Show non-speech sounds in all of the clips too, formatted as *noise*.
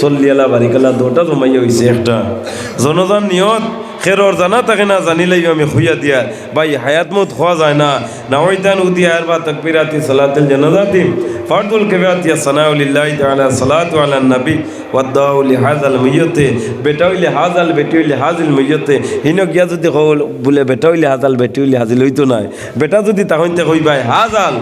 চল্লিয়ালা বারিকালা দুটা জমাইয়া হয়েছে একটা। জনজন নিয়ত খেরর জানা থাকে না, জানিলেই আমি খুইয়া দিয়া। ভাই, হায়াত মত খোয়া যায় না। নাওয়াইতান উদিয়ার বা তকবিরাতি সালাতুল জানাজাতি ফারদুল কেবাতি সানাউলিল্লাহি তাআলা সালাতু আলা নবী। ওয়াদাউ লিহাযাল মাইয়তে বেটা হইলে হাজাল বেটি হইলে হাজিল মাইয়তে হিন গিয়া যদি কল বলে বেটা হইলে হাজাল বেটি হইলে হাজিল হইতো নাই। বেটা যদি তাহইতে কইবাই হাজাল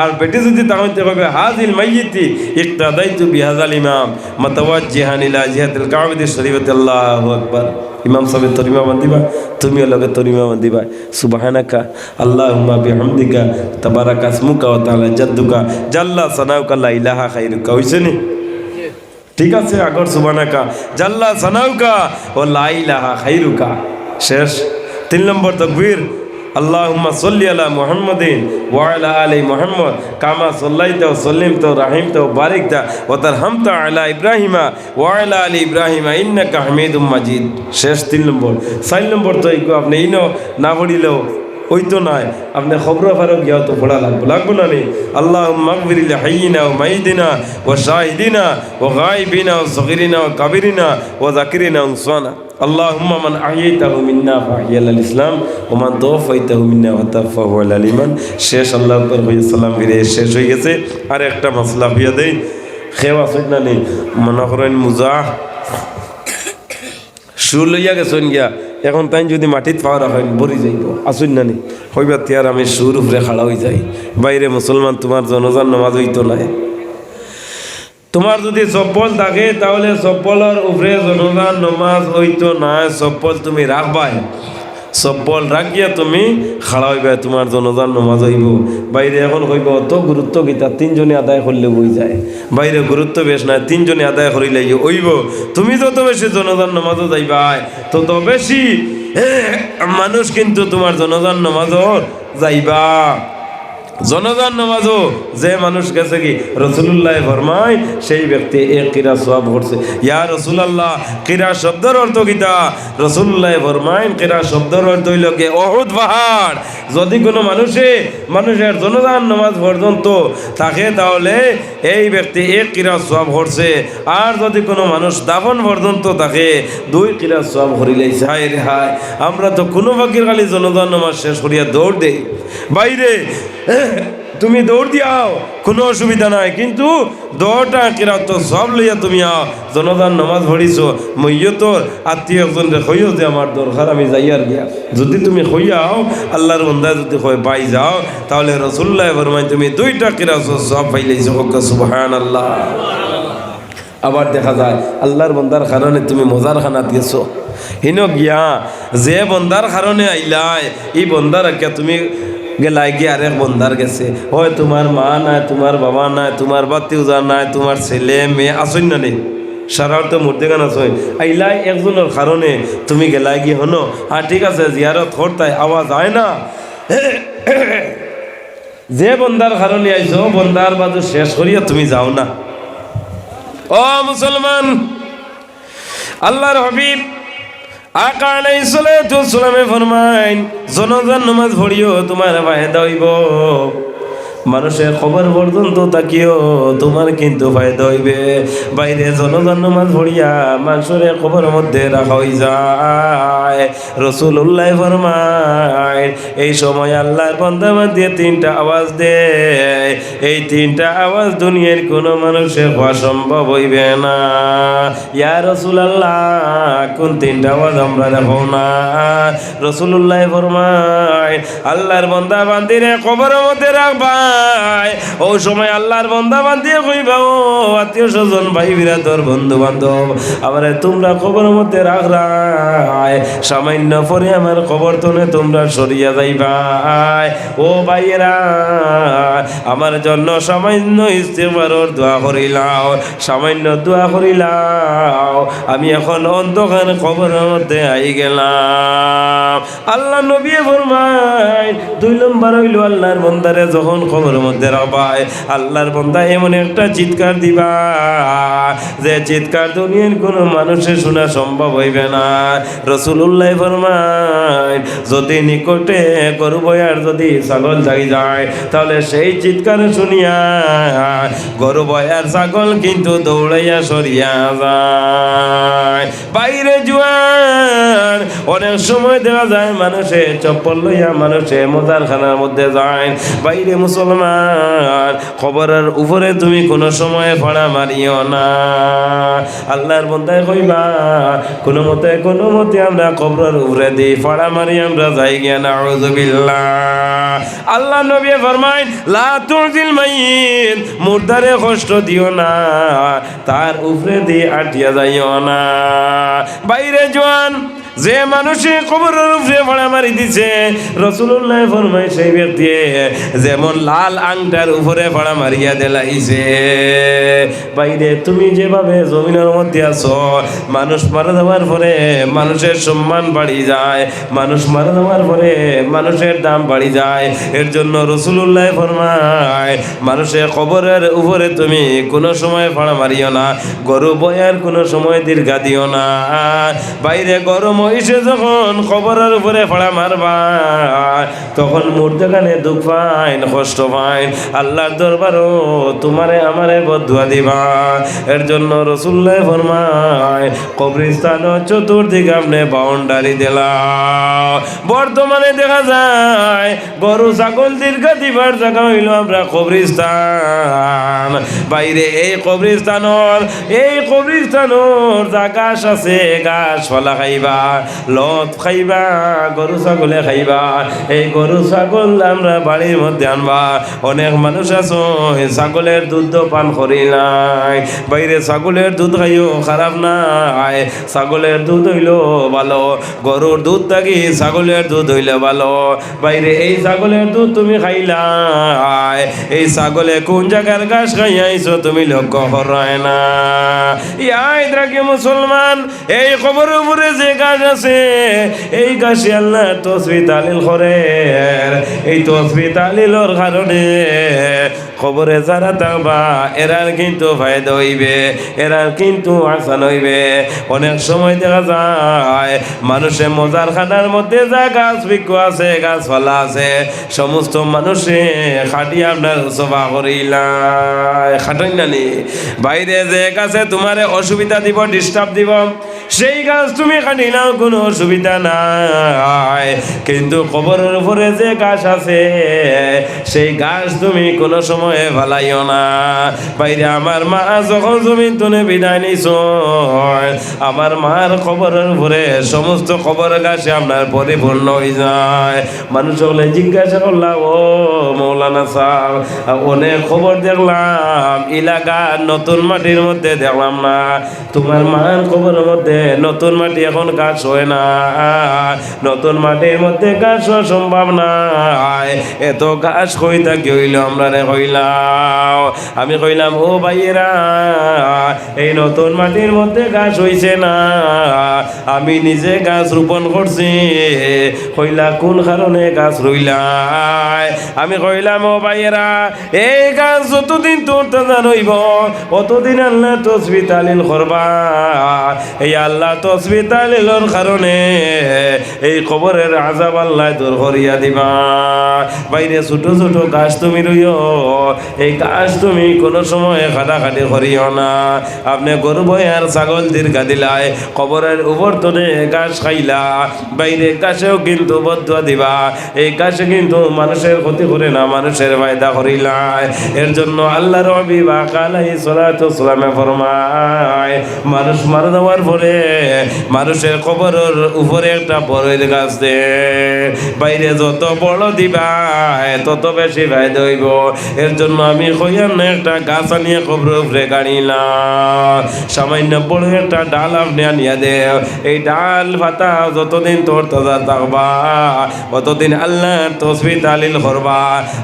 আর বেটি যদি তাহইতে কইবে হাজিল মাইয়িতি। ইকতাদাইতু বিহাজাল ইমাম। মাতাওয়াজ্জিহান ইলা জিহাতিল কাবাতি শরীফতি আল্লাহু আকবার। ইমাম সাহেব তরিমা বান্ধিবা তুমিও লগে তরিমা বান্ধিবা সুবাহানাকা আল্লাহ আল্লাহুম্মা বিহামদিকা তাবারাকা ইসমুকা ও তাহলে জাদ্দুকা, জাল্লা সানাউকা লা ইলাহা খাইরুকা, হইছে নি? ঠিক আছে, আগর সুবানাকা জাল্লা সানাউকা ও লা ইলাহা খাইরুকা। শেষ। তিন নম্বর তাকবীর আল্লাহুম্মা সাল্লি আলা মুহাম্মাদিন ওয়া আলা আলি মুহাম্মদ কামা সাল্লাইতা ওয়া সাল্লিমতা ওয়া রাহিমতা ওয়া বারিকতা ওয়া তারহামতা আলা ইব্রাহিমা ওয়া আলা আলি ইব্রাহিমা ইন্নাকা হামিদুম মাজিদ। শেষ তিন নম্বর। চার নম্বর তো আপনি ইনো না পড়িলেও ওই তো নাই আপনি খবর ফারক গিয়া তো পড়া লাগবো লাগবো না নি আল্লাহ মাকবিরিল হাইয়িনা ও মাইদিনা ও শাহিদিনা ও গাইবিনা ও সগিরিনা ও কাবিরিনা ও জাকিরিনা ও সোয়ানা اللهم من أحييته منا فأحيا الإسلام ومن توفيته منا وتوفاه على الإيمان শেষ আল্লাহ আকবার হয়ে সালাম ফিরে শেষ হয়ে গেছে আর একটা মশলা হইয়া দেই খেওয়া সইট না নেই মনে করেন মুজাহ শু লইয়া গেছেন গিয়া এখন তাই যদি মাটিত পাওয়া রাখেন বরি যাইব। আসুন না নি হইবার তিয়ার আমি সুর উপরে খাড়া হয়ে যাই। বাইরে মুসলমান, তোমার জনজান নামাজ হইতো নাই। তোমার যদি চপ্পল থাকে, তাহলে চপ্পলের উপরে জনজান নমাজ হইতো না চপ্পল তুমি রাখবাই। চপ্পল রাখিয়া তুমি খাড়া হইবা তোমার জনজান নমাজ হইব। বাইরে এখন হইব অত গুরুত্ব গীতা তিনজনে আদায় করলে বই যায়? বাইরে গুরুত্ব বেশ নাই, তিনজনে আদায় করিলে হইব। তুমি যত বেশি জনজান নমাজও যাইবাই, তত বেশি মানুষ কিন্তু তোমার জনজান নমাজর যাইবা। জনগণ নামাজও যে মানুষ গেছে কি রসুল্লাহ ফরমায়, সেই ব্যক্তি এক কিরা সব করছে। ইয়া রসুলাল্লাহ, কিরা শব্দের অর্থ গীতা রসুল্লাহ ফরমায়, কিরা শব্দের অর্থ হইল কি, অহুদ পাহাড়। যদি কোনো মানুষে মানুষের জনদান নামাজ পর্যন্ত থাকে, তাহলে এই ব্যক্তি এক কিরা সব করছে। আর যদি কোনো মানুষ দাফন পর্যন্ত থাকে, দুই কিরা সব করিলেই হায় রে হায়। আমরা তো কোনো বাকির খালি জনদান নামাজ শেষ করিয়া দৌড় দেই। বাইরে তুমি দৌড় দিয়াও, কোনো অসুবিধা নাই। কিন্তু দৌড়টা কিরা তো সব লইয়া তুমি আও, জনদান নামাজ পড়িছ মইয় তোর আত্মীয় একজন হইও যে আমার দরকার, আমি যাইয়ার গিয়া। যদি তুমি হইয়াও আল্লাহর বন্দায় যদি হয় পাই যাও, তাহলে রসুল্লাহ ফরমাই তুমি দুইটা কিরা সব পাইলেছ সুবহান আল্লাহ আবার দেখা যায়, আল্লাহর বন্দার কারণে তুমি মজার খানাত গেছো হিন গিয়া, যে বন্দার কারণে আইলাই এই বন্দার তুমি গেলাই গিয়ে আরেক বন্দার গেছে। হয় তোমার মা নাই, তোমার বাবা নাই, তোমার বাতিউজা নাই, তোমার ছেলে, মেয়ে আসুন না নেই সারার্থ মূর্তি গান আসই আইলাই একজনের কারণে তুমি গেলাই গিয়ে হনো হ্যাঁ ঠিক আছে জিয়ারত হরতাই আওয়াজ হয় না? *coughs* যে বন্দার কারণে আইছো বন্দার বাজু শেষ করিয়া তুমি যাও না। ও মুসলমান আল্লাহর হবিব আকা আলাইহিস সালাতু সালামে ফরমাইন জনগণ নামাজ পড়িও তোমার বাহে হইব। মানুষের খবর পর্যন্ত তাকিও, তোমার কিন্তু ফায়দা হইবে। বাইরে জনগণ নামাজ পড়িয়া মানুষের খবর মধ্যে রাখা হই যায়। রসুল্লাহ ফরমায়, এই সময় আল্লাহর বন্দাবাদ দিয়ে তিনটা আওয়াজ দে এই তিনটা আওয়াজ দুনিয়ার কোনো মানুষের হওয়া সম্ভব হইবে না। ইয়া রসুল আল্লাহ কোন তিনটা আওয়াজ আমরা দেখো না। রসুল রসুল্লাহ ফরমায়, আল্লাহর বন্দা বান্দিরে খবরের মধ্যে রাখবাই ও সময় আল্লাহর বন্দা বান্দিয়ে কইবা, ও আত্মীয় স্বজন, ভাই বিরাতর বন্ধু বান্ধব আবার তোমরা খবরের মধ্যে রাখরাই সামান্য পরে আমার খবর তনে তোমরা সরিয়া যাইবাই। ও ভাইয়েরা, আমার জন্য সামান্য ইস্তেফারর দোয়া করিলাও সামান্য দোয়া করিলাও আমি এখন অন্ধকার খবরের মধ্যে আই গেলাম। আল্লাহ নবী ফরমাই দুই নম্বর হইল আল্লাহর বন্দারে যখন খবর কবর মধ্যে রাখবাই আল্লাহর বন্দা এমন একটা চিৎকার দিবা যে চিৎকার দুনিয়ার কোনো মানুষের শোনা সম্ভব হইবে না। রসুল্লাহ ফরমায়, যদি নিকটে গরু বয়ার যদি ছাগল যাই যায়, তাহলে সেই চিৎকার শুনিয়া গরু বয়ার ছাগল কিন্তু দৌড়াইয়া সরিয়া যায়। বাইরে জুয়ার অনেক সময় দেখা যায় মানুষে চপ্পল লইয়া মানুষে মোদার খানার মধ্যে যায়। বাইরে মুসলমান খবরের উপরে তুমি সময় মারিও না। আল্লাহর বন্ধায় কইবা মতে মতে আমরা খবরের উপরে দিই মারি আমরা যাই গিয়া না আল্লাহ নবী ফরমাইন, লা তুজিল মাইন মুর্দারে কষ্ট দিও না, তার উপরে দিয়ে আটিয়া যাইও না। বাইরে জোয়ান যে মানুষে কবরের উপরে ভাড়া মারি দিছে রসুল্লাহ ফরমাই সেই ব্যক্তি যেমন লাল আংটার উপরে ভাড়া মারিয়া দেলাইছে। বাইরে তুমি যেভাবে জমিনের মধ্যে আছো, মানুষ মারা যাওয়ার পরে মানুষের সম্মান বাড়ি যায়, মানুষ মারা যাওয়ার পরে মানুষের দাম বাড়ি যায়। এর জন্য রসুল্লাহ ফরমায়, মানুষের কবরের উপরে তুমি কোনো সময় ফাড়া মারিও না, গরু বয়ার কোনো সময় দীর্ঘা দিও না। বাইরে গরু মহিষে যখন কবরের উপরে ফাড়া মারবা, তখন মূর্তিখানে দুঃখ পাইন, কষ্ট পাইন। আল্লাহর দরবারও তোমারে আমারে বদুয়া দিবা। এর জন্য রসুল্লাহ ফরমায় কবরিস্তান চতুর্দিকে আপনি বাউন্ডারি দিলা। বর্তমানে দেখা যায়, গরু, ছাগল দীর্ঘ দিবার জায়গা হইল আমরা কবরিস্তান বাইরে এই কবরিস্তানর এই কবরিস্তানর যা আছে গাছ ফলা খাইবা। লত খাইবা, গরু ছাগলে খাইবা। এই গরু ছাগল আমরা বাড়ির মধ্যে আনবা অনেক মানুষ আছো ছাগলের দুধ পান করি নাই। বাইরে ছাগলের দুধ খাইও খারাপ নাই ছাগলের দুধ হইল ভালো। গরুর দুধ থাকি ছাগলের দুধ হইলে ভালো। বাইরে এই ছাগলের দুধ তুমি খাইলাই এই ছাগলে কোন জায়গার ঘাস খাইয়াইছো তুমি লক্ষ্য করায় না। ইয়াই দ্রাকি মুসলমান এই খবর উপরে যে গাছ আছে। এই গাছে আল্লাহ তসবি তালিল করে। এই তসবি তালিলর কারণে খবরে যারা থাকবা এরার কিন্তু ফায়দা হইবে, এরার কিন্তু আসান হইবে। অনেক সময় দেখা যায়, মানুষে মজার খানার মধ্যে যা গাছ বৃক্ষ আছে, গাছপালা আছে, সমস্ত মানুষে খাটি আপনার সভা করিলাই খাটাই নানি বাইরে যে গাছে তোমারে অসুবিধা দিব ডিস্টার্ব দিব, সেই গাছ তুমি খাটি নাও, কোনো অসুবিধা নাই। কিন্তু কবরের উপরে যে গাছ আছে, সেই গাছ তুমি কোনো সময়ে ভালাইও না। বাইরে আমার মা যখন জমিন তুলে বিদায় নিছ আমার মার খবরের উপরে সমস্ত খবর গাছে আপনার পরিপূর্ণ হয়ে যায়। মানুষ হলে জিজ্ঞাসা করলাম, ও মৌলানা সাহ অনেক খবর দেখলাম, এলাকার নতুন মাটির মধ্যে দেখলাম না। তোমার মার খবরের মধ্যে নতুন মাটি এখন গাছ হয় না। নতুন মাটির মধ্যে গাছ হওয়া সম্ভব না এত গাছ কই থাকি হইল আমরা রে কইলাম আমি কইলাম, ও ভাইয়েরা, এই নতুন মাটির মধ্যে গাছ হইছে না। আমি নিজে গাছ রোপণ করছি। কইলা, কোন কারণে গাছ রইলাই আমি কইলাম, ও ভাইয়েরা, এই গাছ যতদিন তোর তাজা রইব অতদিন আল্লাহ তসবি তালিল করবা। এই আল্লাহ তসবি তালিলর কারণে এই কবরের আজাব আল্লাহ দূর করিয়া দিবা। বাইরে ছোট ছোট গাছ তুমি রইও। এই গাছ তুমি কোনো সময় খাটাখাটি করিও না। আপনি গরু বয়ার ছাগল দীর্ঘা দিলাই, কবরের উপর তোনে গাছ খাইলা, বাইরে গাছেও কিন্তু বদুয়া দিবা। এই গাছে কিন্তু মানুষের ক্ষতি করে না, মানুষের ফায়দা করিলাই। এর জন্য আল্লাহ রবি বা কালাই সোলাত সালামে ফরমায়, মানুষ মারা দেওয়ার পরে মানুষের কবরের উপরে একটা বড়ের গাছ দে। বাইরে যত বড় দিবা, তত বেশি ফায়দা হইব। এর জন্য আমি কইয়ার না একটা গাছ আনিয়ে কবর উপরে গাড়িলাম। সামান্য বড় একটা ডাল আপনি আনিয়া দে এই ডাল পাতা যতদিন তোর তাজা থাকবা, অতদিন আল্লাহ তসবি তালিল করবা।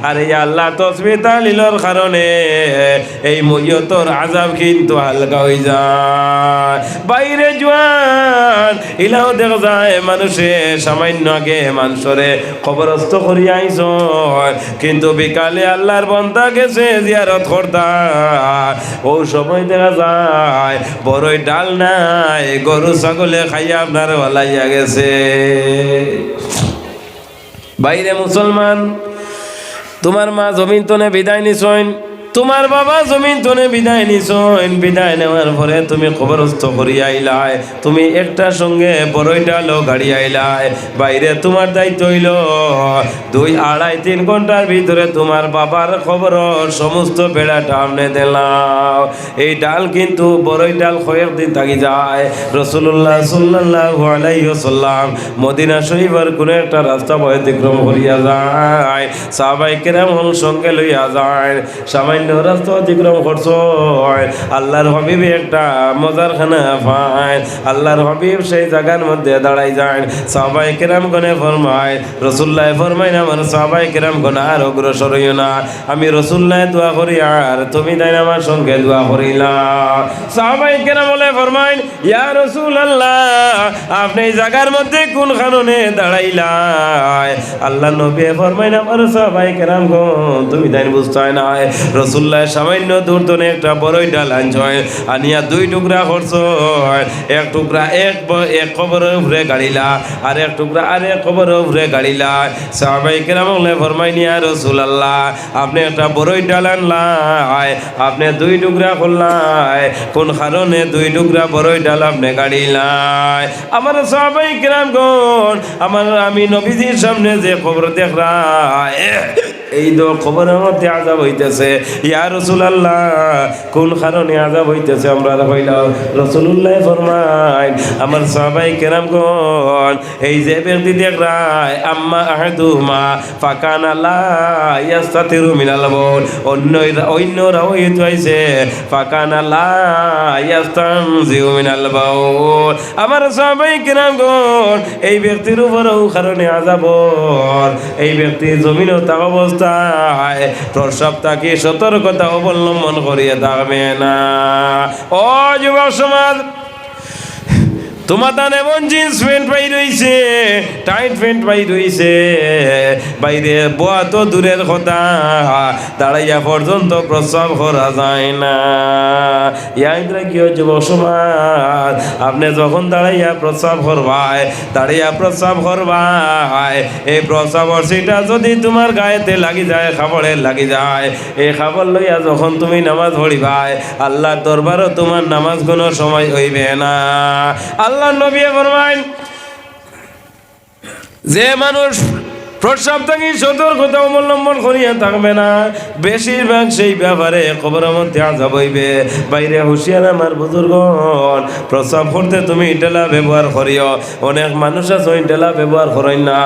আর এই আল্লাহ তসবি তালিলর কারণে এই মইয়তর আজাব কিন্তু হালকা হয়ে যায়। বাইরে জোয়ান ইলাও দেখা যায় মানুষে, সামান্য আগে মানুষরে খবরস্থ করিয়া আইস কিন্তু বিকালে আল্লাহর বন্ধা গেছে জিয়ারত করতা ও সময় দেখা যায়, বড়ই ডাল নাই, গরু ছাগলে খাইয়া আপনার ভালাইয়া গেছে। বাইরে মুসলমান, তোমার মা জমিন তনে বিদায় নিছইন তোমার বাবা জমিন তনে বিদায় নিছইন বিদায় নেওয়ার পরে তুমি খবরস্থ করি আইলাই। তুমি একটা সঙ্গে বড়ই ডালো গাড়ি আইলাই। বাইরে তোমার দায়িত্ব হইল, দুই আড়াই তিন ঘণ্টার ভিতরে তোমার বাবার খবর সমস্ত বেড়াটা আমনে দিলাম। এই ডাল কিন্তু বড়ই ডাল কয়েকদিন থাকি যায়। রসুল্লাহ সাল্লাহ আলাইসাল্লাম মদিনা শরীফের কোনো একটা রাস্তা অতিক্রম করিয়া যায়। সাহাবাই কেরাম সঙ্গে লইয়া যায়। সামান্য অতিক্রম করছ আল্লাহর হবিব একটা মজার খানা পায় আল্লাহর হবিব সেই জায়গার মধ্যে দাঁড়াই যায়। সাহাবাই কেরাম গনে ফরমায় রসুল্লাহ ফরমাই না আমার সাহাবাই কেরাম গনে আর অগ্রসর হইও না। আমি রসুল্লাহ দোয়া করি আর তুমি তাই আমার সঙ্গে দোয়া করিলা। সাহাবাই কেরাম বলে ফরমাইন ইয়া রসুল আল্লাহ আপনি জায়গার মধ্যে কোন কারণে দাঁড়াইলাই? আল্লাহ নবী ফরমাইন আমার সাহাবাই কেরাম গো, তুমি তাই বুঝতে হয় না রসুল্লাহ সামান্য দূর দূরে একটা বড়ই ডাল আনছয়, আনিয়া দুই টুকরা করছ এক টুকরা এক এক খবরের উপরে গাড়িলা, আর এক টুকরা আর এক খবরের উপরে গাড়িলা। সাহাবাই কেরাম ফরমাই নিয়া রসুল আল্লাহ আপনি একটা বড়ই ডাল আনলাই, আপনি দুই টুকরা করলাই, কোন কারণে দুই টুকরা বড়ই ডাল আপনি গাড়িলাই? আমার সাহাবাই কেরাম কোন আমার আমি নবীজির সামনে যে খবর দেখলাই এই তো খবরের মধ্যে আজাব হইতেছে। ইয়া রসুল আল্লাহ কোন কারণে আজাব হইতেছে আমরা হইলাম? রসুল্লাহ ফরমাই আমার সবাই কেরাম কোন এই যে ব্যক্তি দেখ রায় আম্মা আহাদু মা ফাকান আল্লাহ ইয়াস্তাতিরু মিনাল বল অন্য অন্যরা হইতে হইছে, ফাকান আল্লাহ ইয়াস্তানজিউ মিনাল বাউল আমার সবাই কেরাম কোন এই ব্যক্তির উপরেও কারণে আজাব এই ব্যক্তি জমিনও তা অবস্থায় প্রসব তাকে সতর্কতা অবলম্বন করিয়া থাকবে না ও যুবক সমাজ তোমার তান এমন জিন্স প্যান্ট পাই রইছে টাইট প্যান্ট পাই রইছে। বাইরে বোয়া তো দূরের কথা, দাঁড়াইয়া পর্যন্ত প্রস্রাব করা যায় না। ইয়াইদ্রা কি হচ্ছে সমাজ আপনি যখন দাঁড়াইয়া প্রস্রাব করবাই, দাঁড়াইয়া প্রস্রাব করবাই, এই প্রস্রাব সেটা যদি তোমার গায়েতে লাগি যায় খাবড়ে লাগি যায়, এই খাবার লইয়া যখন তুমি নামাজ পড়িবাই, আল্লাহর দরবারও তোমার নামাজ কোনো সময় হইবে না। আল্লাহ নবী ফরমাইন যে মানুষ প্রস্রাব থেকে সতর্কতা অবলম্বন করিয়া থাকবে না। বেশিরভাগ সেই ব্যাপারে খবরের মধ্যে আজাব হইবে। বাইরে হুঁশিয়ার আমার বুজুর্গন প্রস্রাব করতে তুমি টেলা ব্যবহার করিও। অনেক মানুষ আছে ওই টেলা ব্যবহার করেন না।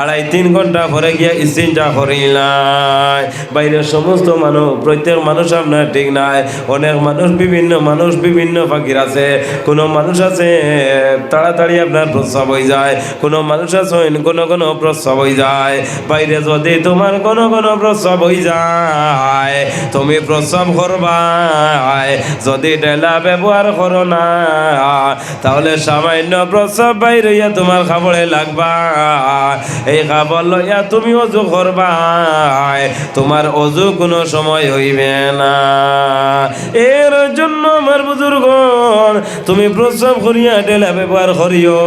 আড়াই তিন ঘণ্টা পরে গিয়া ইস্তিনটা করিলাই বাইরে সমস্ত মানুষ প্রত্যেক মানুষ আপনার ঠিক নাই। অনেক মানুষ বিভিন্ন মানুষ বিভিন্ন ফাঁকির আছে। কোনো মানুষ আছে, তাড়াতাড়ি আপনার প্রস্রাব হয়ে যায়। কোনো মানুষ আছে, কোনো কোনো প্রস্রাব হয়ে যায়। বাইরে যদি তোমার কোনো কোনো প্রস্রাব হয়ে যায়, তুমি প্রস্রাব করবাই। যদি ডেলা ব্যবহার করো না, তাহলে সামান্য প্রস্রাব বাইরে তোমার খাবড়ে লাগবা। এই খাবার লইয়া তুমি অজু করবাই, তোমার অজু কোনো সময় হইবে না। এর জন্য আমার বুজুর্গন তুমি প্রস্রাব করিয়া ডেলা ব্যবহার করিও।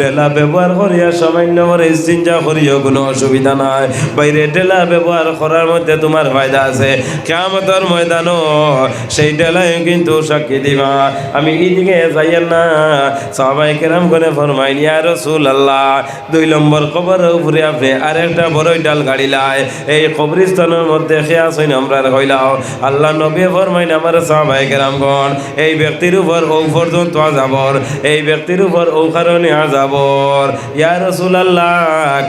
ডেলা ব্যবহার করিয়া সামান্য করে চিন্তা করিও, কোনো অসুবিধা নাই। বাইরে ডেলা ব্যবহার করার মধ্যে তোমার ফায়দা আছে। কেমতর ময়দানও সেই ডেলায় কিন্তু সাক্ষী দিবা। আমি এইদিকে যাইয়েন না। সবাই কেরাম করে ফরমাইন, ইয়া রসুল আল্লাহ দুই নম্বর কবর উপরে আপনি আরেকটা বড়ই ডাল গাড়িলাই এই কবরিস্তানের মধ্যে খেয়া সইন আমরা হইলাও আল্লাহ নবী ফরমাইন, আমার সাহাবাই কেরামগণ, এই ব্যক্তির উপর ও পর্যন্ত আজাবর এই ব্যক্তির উপর ও কারণে আজাবর ইয়া রসুল আল্লাহ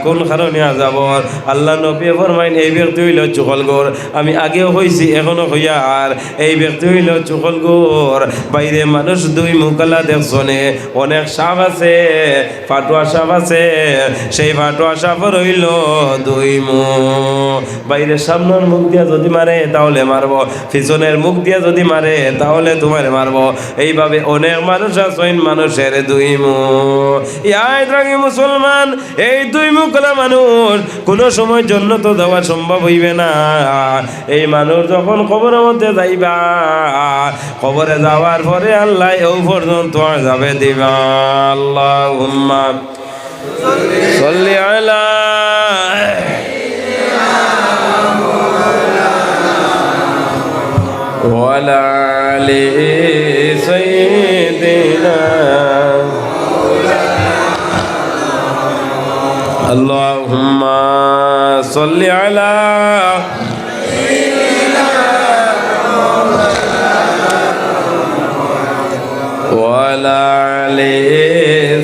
কোন কারণে আজাবর আল্লাহ নবী ফরমাইন, এই ব্যক্তি হইল চুকলগড় আমি আগেও হইছি, এখনও হইয়া আর। এই ব্যক্তি হইল চুকলগড় বাইরে মানুষ দুই মুকালা দেখছনে। অনেক সাপ আছে, ফাটুয়া সাপ আছে। সেই ফাটুয়া সাপর হইল দুই মু বাইরে সামনের মুখ দিয়া যদি মারে, তাহলে মারবো। পিছনের মুখ দিয়া যদি মারে, তাহলে তোমার মারবো। এইভাবে অনেক মানুষ আছেন মানুষের দুই মুখ ইয়াই দ্রাগি মুসলমান এই দুই মুখলা মানুষ কোনো সময় জন্য তো দেওয়া সম্ভব হইবে না এই মানুষ যখন খবরের মধ্যে যাইবা খবরে যাওয়ার পরে আল্লাহ ও পর্যন্ত যাবে দিবা আল্লাহ উম্মা صلي على وعلى آل اللهم صل على وعلى آل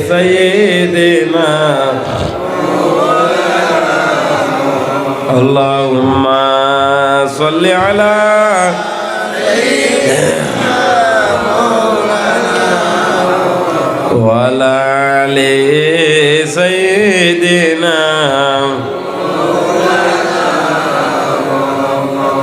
سيدنا. اللهم صل على وعلى آل سيدنا.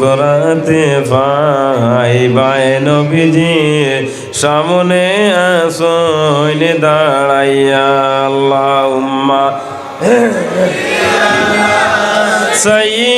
করাতে পাই বায় নবীজি সামনে আসইন দাঁড়াইয়া আল্লাহ উম্মা সাইয়ে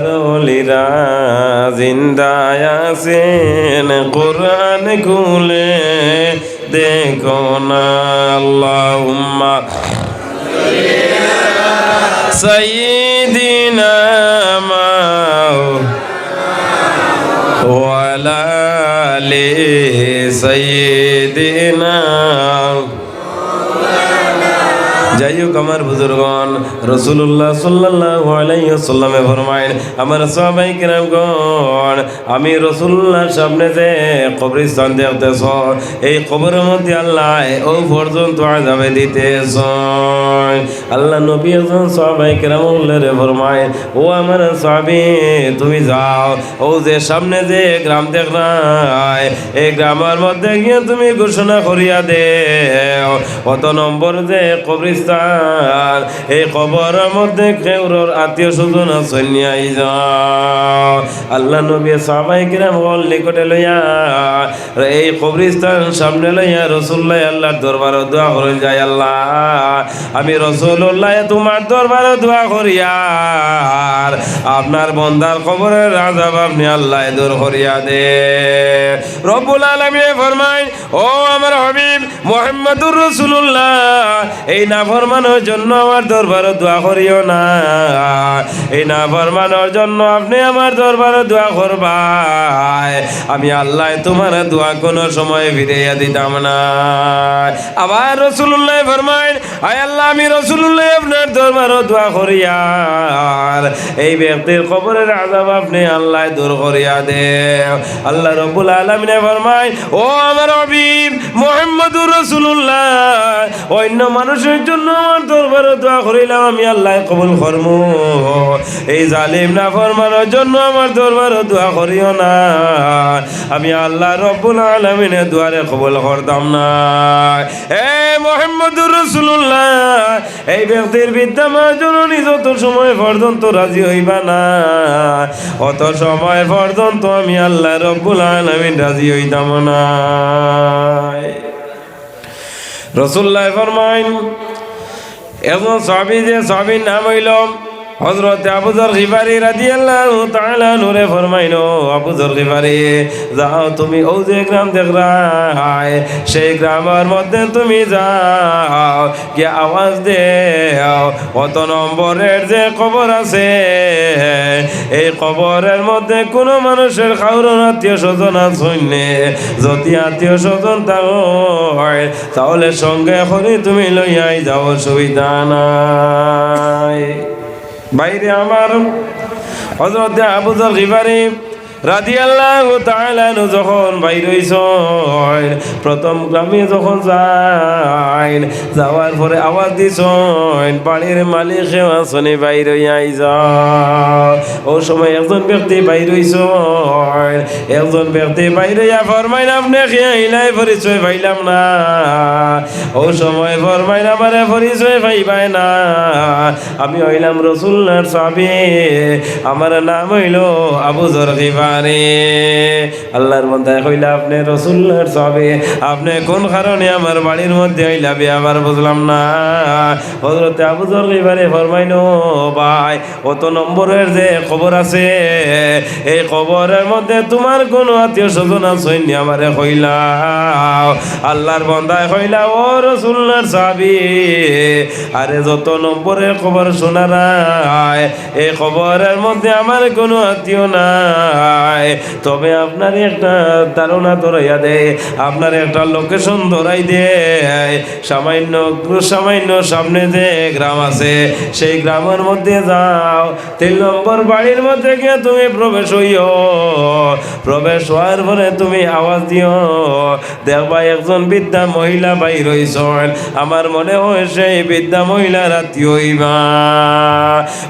গারলিরা জিন্দায় আসেন কোরআন খুলে দেখো না আল্লাহ সঈদিনা ওয়ালালে সঈদিনা যাই হোক আমার বুজুর্গন রসুল্লাহ সাল্লাহ আলাইসাল্লামে ফরমাইন আমার সবাই কিরামগণ, আমি রসুল্লাহর সামনে যে কবরিস্তান দেখতেছ, এই কবরের মধ্যে আল্লাহ ও পর্যন্ত যাবে দিতেছ। আল্লাহ নবী একজন সবাই কিরামুল্লারে ফরমাইন ও আমার সবই তুমি যাও, ও যে সামনে যে গ্রাম দেখলাই এই গ্রামের মধ্যে গিয়ে তুমি ঘোষণা করিয়া দে কত নম্বর যে কবরিস্তান এই কবরের মধ্যে কেউর আত্মীয় স্বজন সন্ন্যাই যাও। আল্লাহ নবী কিরাম বল নিকটে লইয়া, এই কবরিস্তান সামনে লইয়া রসুল্লাহ দরবার দোয়া করে আল্লাহ, আমি রসুল্লাহ তোমার দরবার দোয়া করিয়া আপনার বন্দার খবরের রাজা আপনি আল্লাহ দূর করিয়া দে। রব্বুল আলমী ফরমাই ও আমার হবিব মোহাম্মদুর রসুল্লাহ এই না ফরমানোর জন্য আমার দরবারে দোয়া করিও না। এই না ফরমানোর জন্য আপনি আমার দরবারে দোয়া করবাই। আমি আল্লাহ তোমার দোয়া কোনো সময় ফিরাইয়া দিতাম না। আবার রসুল্লাহ ফরমাইন, আয় আল্লাহ, আমি রসুল্লাহ আপনার দরবারে দোয়া করিয়ার। এই ব্যক্তির কবরের আজাব আপনি আল্লাহ দূর করিয়া দে আল্লাহ রব্বুল আলমিনে ফরমাই ও আমার অবিব মোহাম্মদুর রসুল্লাহ অন্য মানুষের জন্য আমার দরবারে দোয়া করিলাম, আমি আল্লাহ কবুল করম। এই জালিম না ফরমানোর জন্য আমার দরবারে দোয়া করিও না। আমি আল্লাহ রব্বুল আলমিনে দুয়ারে কবুল করতাম না। এ মোহাম্মদুর রসুল্লাহ এই ব্যক্তির বিদ্যা মা জননী যত সময় পর্যন্ত রাজি হইবা না। অত সময় পর্যন্ত আমি আল্লাহ রব্বুল আলমিন রাজি হইতাম না। রসুল্লাহ ফরমাইন এমন সবই যে সবির নাম হইল হজরত আবুজর খিবারি রাদিয়াল্লাহু তাআলা নূরে ফরমাইলো আবুজর খিবারি যাও তুমি ও যে গ্রাম দেখরাই সেই গ্রামের মধ্যে তুমি যাও কি আওয়াজ দেও, কত নম্বরের যে কবর আছে, এই কবরের মধ্যে কোনো মানুষের কারোর আত্মীয় স্বজন আছে যদি আত্মীয় স্বজন তাও হয়, তাহলে সঙ্গে করে তুমি লইয়াই যাও সুবিধা নাই। বাইরে আমার হজরত আবুজর গিবারি রাদিয়াল্লাহু তাআলা যখন বাইর হইছ প্রথম গ্রামে যখন যাই যাওয়ার পরে আওয়াজ দিছ বাড়ির মালিক আসনে বাইর যাও ও সময় একজন ব্যক্তি বাইর হইছ একজন ব্যক্তি বাইর হইয়া ফরমাইন, আপনি খেয়াইলাই পরিচয় পাইলাম না? ও সময় ফরমাইন, আমারে পরিচয় পাইবাই না। আমি হইলাম রসুল্লার সাবি আমার নাম হইল আবু জর খিবারে আল্লাহর মধ্যে হইলা আপনি রসুল্লার সাবি আপনি কোন কারণে আমার বাড়ির মধ্যে হইলা বিয়ে আবার বুঝলাম না। হজরতে আবু জর খিবারে ফরমাইনো ভাই অত নম্বরের যে খবর আছে? এই খবরের মধ্যে তোমার কোনো আত্মীয় স্বজন আছে আমারে হইলা আল্লাহর বন্দায় হইলা, ও রসুল্লার সাবি আরে যত নম্বরের খবর শোনারায় এই খবরের মধ্যে আমার কোনো আত্মীয় নাই তবে আপনার একটা ধারণা ধরাইয়া দেয় আপনার একটা লোকেশন ধরাই দেয় সামান্য সামান্য সামনে যে গ্রাম আছে, সেই গ্রামের মধ্যে যাও। তিন নম্বর বাড়ির মধ্যে গিয়ে তুমি প্রবেশ হইও। প্রবেশ হওয়ার পরে তুমি আওয়াজ দিও, দেখবা একজন বৃদ্ধা মহিলা বাইর হইছেন। আমার মনে হয় সেই বৃদ্ধা মহিলা রাতি হইবা।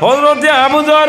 হজরতে আবুজর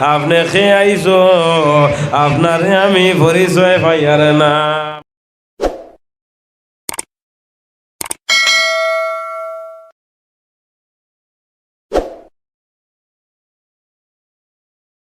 আপনি আইছো? আপনারে আমি পরিচয় পাইয়ার না।